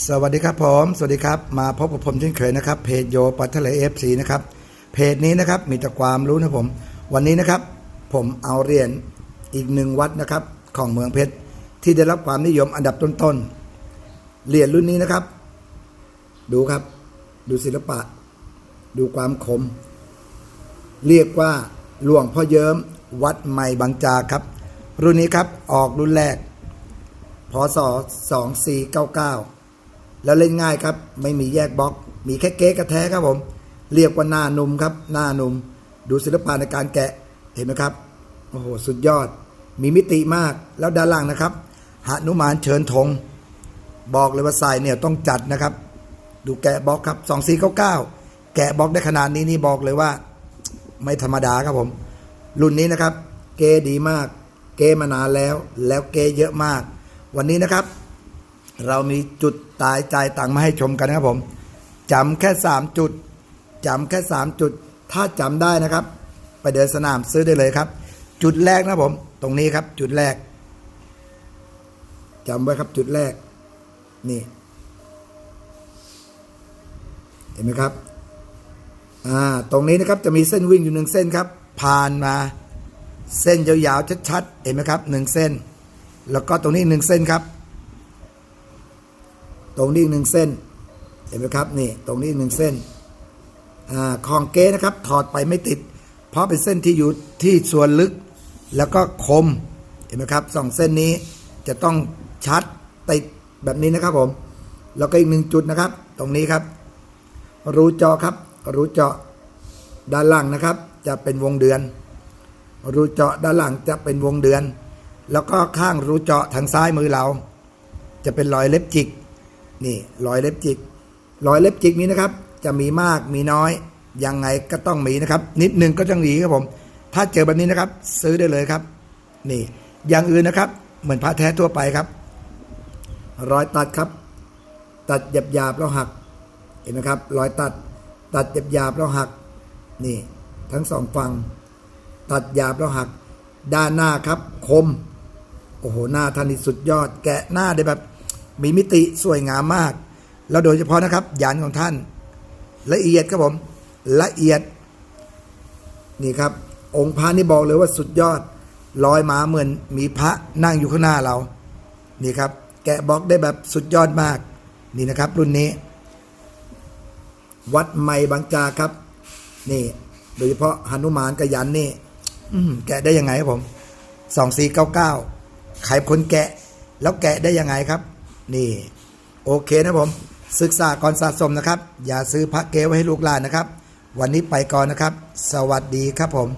สวัสดีครับผม สวัสดีครับ มาพบกับผมเช่นเคยนะครับ เพจโยปัทะเลเอฟซีนะครับ เพจนี้นะครับมีแต่ความรู้นะผม วันนี้นะครับ ผมเอาเรียญอีกหนึ่งวัดนะครับ ของเมืองเพชรที่ได้รับความนิยมอันดับต้นๆเหรียญรุ่นนี้นะครับ ดูครับ ดูศิลปะ ดูความคม เรียกว่าหลวงพ่อเยิ้มวัดใหม่บางจาครับ รุ่นนี้ครับออกรุ่นแรกพศ2499 แล้วเล่นง่ายครับ ไม่มีแยกบล็อก มีแค่เก๊กระแท้ครับผม เรียกว่าหน้านุ่มครับ หน้านุ่ม ดูศิลปะในการแกะ เห็นไหมครับ โอ้โห สุดยอด มีมิติมาก แล้วด้านล่างนะครับหานุมานเชิญธง บอกเลยว่าใส่เนี่ยต้องจัดนะครับ ดูแกะบล็อกครับ2499แกะบล็อกได้ขนาดนี้นี่บอกเลยว่า ไม่ธรรมดาครับผม รุ่นนี้นะครับ เกดีมาก เกมานานแล้ว แล้วเกเยอะมาก วันนี้นะครับ เรามีจุดตายใจต่างมาให้ชมกันนะครับผมจำแค่ 3 จุดจำแค่ 3 จุด ถ้าจำได้นะครับ ไปเดินสนามซื้อได้เลยครับ จุดแรกนะครับผม ตรงนี้ครับ จุดแรกจำไว้ครับจุดแรก นี่ เห็นไหมครับอ่าตรงนี้นะครับจะมีเส้นวิ่งอยู่หนึ่งเส้นครับ ผ่านมา เส้นยาวๆชัดๆเห็นไหมครับหนึ่งเส้น แล้วก็ตรงนี้หนึ่งเส้นครับ ตรงนี้หนึ่งเส้น เห็นไหมครับนี่ตรงนี้หนึ่งเส้นอของเก๊นะครับถอดไปไม่ติด เพราะเป็นเส้นที่อยู่ที่ส่วนลึกแล้วก็คมเห็นไหมครับสองเส้นนี้จะต้องชัดติดแบบนี้นะครับผมแล้วก็อีกหนึ่งจุดนะครับ ตรงนี้ครับ รูเจาะครับ รูเจาะด้านล่างนะครับ จะเป็นวงเดือน รูเจาะด้านหลังจะเป็นวงเดือน แล้วก็ข้างรูเจาะทางซ้ายมือเรา จะเป็นรอยเล็บจิก นี่รอยเล็บจิกรอยเล็บจิกนี้นะครับ จะมีมากมีน้อยยังไงก็ต้องมีนะครับ นิดนึงก็ต้องมีครับผม ถ้าเจอแบบนี้นะครับ ซื้อได้เลยครับ นี่ อย่างอื่นนะครับ เหมือนพระแท้ทั่วไปครับ รอยตัดครับ ตัดหยาบๆแล้วหัก เห็นไหมครับ รอยตัด ตัดหยาบๆแล้วหัก นี่ ทั้งสองฝั่งตัดหยาบแล้วหัก ด้านหน้าครับ คม โอ้โหหน้าท่านนี่สุดยอด แกะหน้าได้แบบ มีมิติสวยงามมาก แล้วโดยเฉพาะนะครับยันของท่าน ละเอียดครับผม ละเอียด นี่ครับ องค์พระนี่บอกเลยว่าสุดยอดลอยมาเหมือนมีพระนั่งอยู่ข้างหน้าเรา นี่ครับ แกะบล็อกได้แบบสุดยอดมาก นี่นะครับ รุ่นนี้ วัดใหม่บางจากครับ นี่ โดยเฉพาะหนุมานกับยันนี่แกะได้ยังไงครับผมสองสี่เก้าเก้าใครเป็นคนแกะ แล้วแกะได้ยังไงครับ นี่ โอเคนะผม ศึกษาก่อนสะสมนะครับ อย่าซื้อพระเกไว้ให้ลูกหลานนะครับ วันนี้ไปก่อนนะครับ สวัสดีครับผม